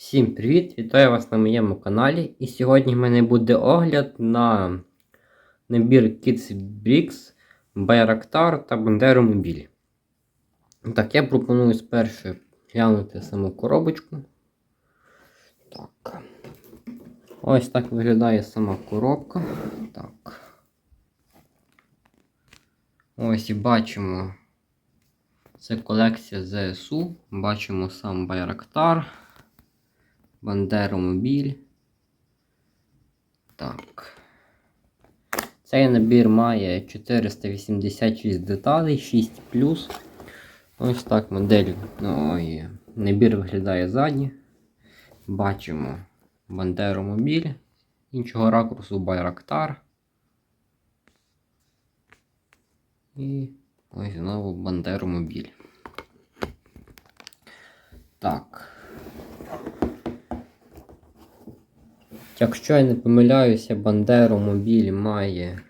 Всім привіт! Вітаю вас на моєму каналі. І сьогодні в мене буде огляд на набір Kids Bricks, Bayraktar та Bandero Mobile. Так, я пропоную спершу глянути саму коробочку. Так. Ось так виглядає сама коробка. Так. Ось і бачимо. Це колекція ЗСУ. Бачимо сам Байрактар. Бандеромобіль. Так. Цей набір має 486 деталей, 6 Ось так модель. Ой, набір виглядає ззаді. Бачимо Бандеромобіль. Іншого ракурсу Байрактар. І ось знову Бандеромобіль. Так. Якщо я не помиляюся, Бандеро Мобіль має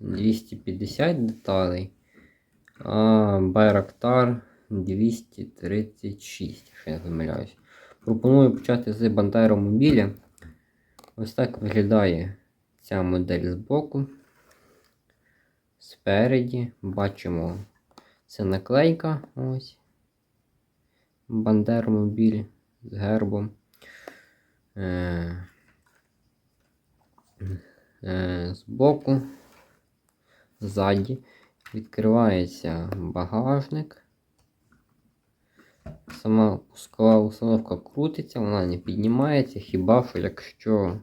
250 деталей, а Байрактар 236, якщо я не помиляюсь. Пропоную почати з Бандеро Мобіля. Ось так виглядає ця модель збоку. Спереді бачимо це наклейка. Ось. Бандеро Мобіль з гербом. Е, збоку, ззаді відкривається багажник. Сама пускова установка крутиться, вона не піднімається, хіба що якщо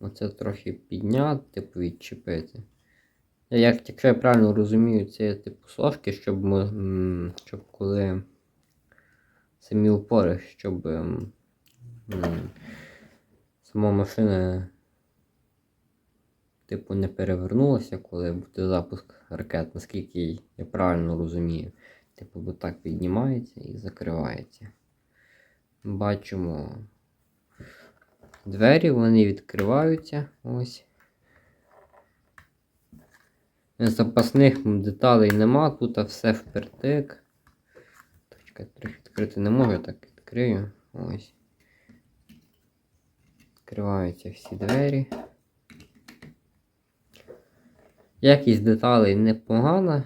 оце трохи підняти, типу відчепити. Як, Якщо я правильно розумію, це типу сошки, щоб щоб коли самі опори, щоб сама машина типу, не перевернулося, коли буде запуск ракет, наскільки я правильно розумію. Типу, бо так піднімається і закривається. Бачимо двері, вони відкриваються. Ось. Запасних деталей нема, тут все впертик. Точка трохи відкрити не можу, так відкрию. Ось. Відкриваються всі двері. Якість деталей непогана.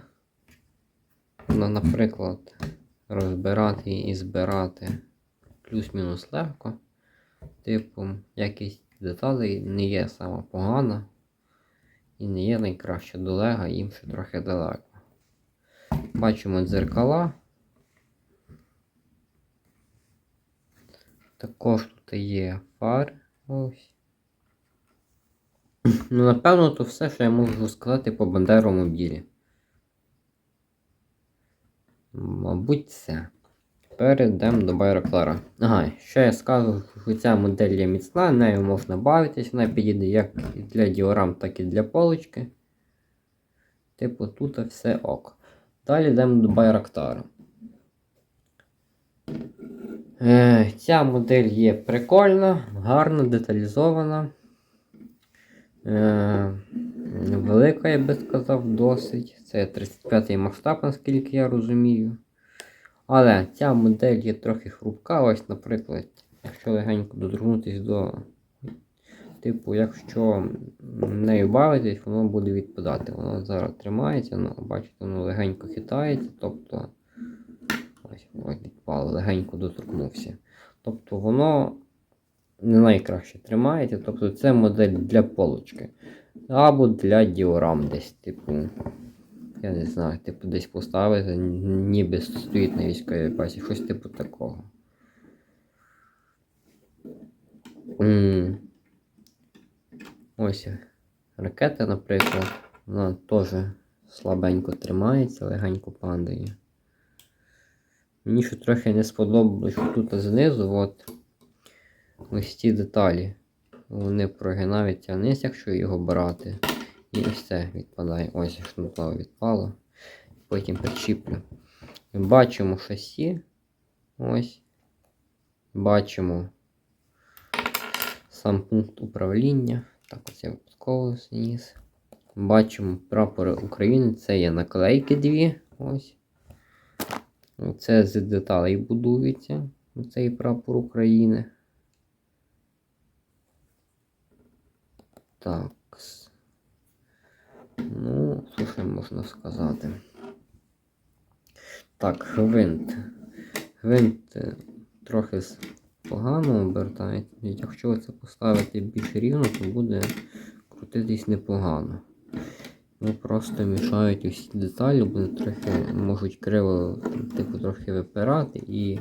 Ну, наприклад, розбирати і збирати плюс-мінус легко. Типу, якість деталей не є сама погана. І не є найкраща долега, їм ще трохи далеко. Бачимо дзеркала. Також тут є фари. Ось. Ну, напевно, то все, що я можу сказати по Бандеромобілі. Мабуть, все. Перейдемо до Байроклара. Ага, що я скажу, що ця модель є міцна, нею можна бавитись, вона підійде як для діорам, так і для полочки. Типу, тут все ок. Далі йдемо до Байрактара. Е, Ця модель є прикольна, гарна, деталізована. Е, велика, я би сказав, досить. Це 35-й масштаб, наскільки я розумію. Але ця модель є трохи хрупка. Ось, наприклад, якщо легенько доторкнутися до. Типу, якщо нею бавитись, воно буде відпадати. Воно зараз тримається, ну, бачите, воно легенько хитається, тобто ось, ось відпало, легенько доторкнувся. Тобто воно не найкраще тримається. Тобто це модель для полочки. Або для діорам десь, типу. Я не знаю, типу десь поставити, ніби стоїть на військовій базі, щось типу такого. Ось ракета, наприклад, вона теж слабенько тримається, легенько падає. Мені що трохи не сподобалось, що тут знизу, от ось ці деталі. Вони прогинаються вниз, якщо його брати. І це відпадає. Ось шнуплава відпало. Потім причіплю. Бачимо шасі. Ось. Бачимо сам пункт управління. Так, ось я випадково зніс. Бачимо прапори України. Це є наклейки дві. Ось. Це з деталей будується. Це і прапор України. Так. Ну, ще можна сказати? Так, гвинт. Гвинт е, трохи погано обертається. Якщо це поставити більш рівно, то буде крутитись непогано. Ну просто мішають усі деталі, вони трохи можуть криво, типу, трохи випирати і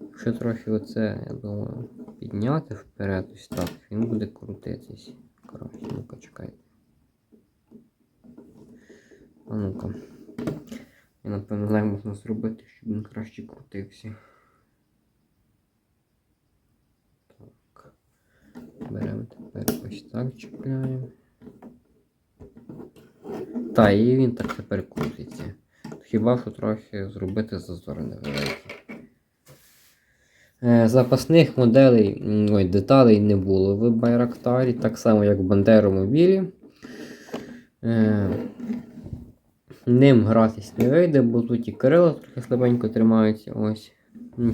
якщо трохи оце, я думаю, підняти вперед, ось так, він буде крутитись. Коротше, ну-ка чекайте. А ну-ка. Я напевно знаю, можна зробити, щоб він краще крутився. Так. Беремо тепер ось так чіпляємо. Та, і він так тепер крутиться. Хіба що трохи зробити зазор невеликий. Е, Запасних моделей, ой, деталей не було в Байрактарі, так само як в Бандеромобілі. Е, Ним гратись не вийде, бо тут і крила трохи слабенько тримаються. Ось.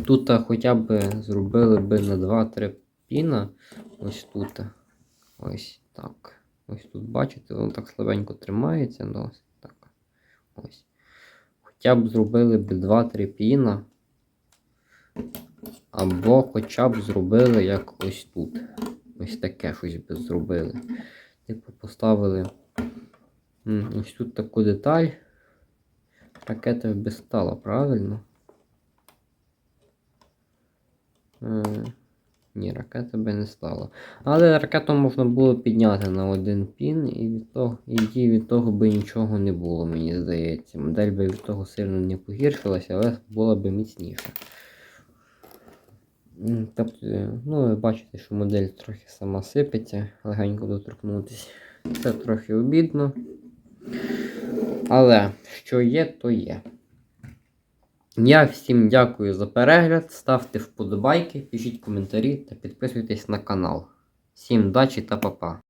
Тут хоча б зробили би на 2-3 піна. Ось тут. Ось так. Ось тут бачите, воно так слабенько тримається. Ну, ось так. Ось. Хоча б зробили б 2-3 піна. Або хоча б зробили як ось тут. Ось таке щось би зробили. Типу поставили ось тут таку деталь. Ракета би стала, правильно? Е, ні, ракета би не стала. Але ракету можна було підняти на один пін, і від того, і від того би нічого не було, мені здається. Модель би від того сильно не погіршилася, але була би міцніша. Тобто, ну, ви бачите, що модель трохи сама сипеться, легенько доторкнутися. Це трохи обідно. Але що є, то є. Я всім дякую за перегляд. Ставте вподобайки, пишіть коментарі та підписуйтесь на канал. Всім удачі та па-па.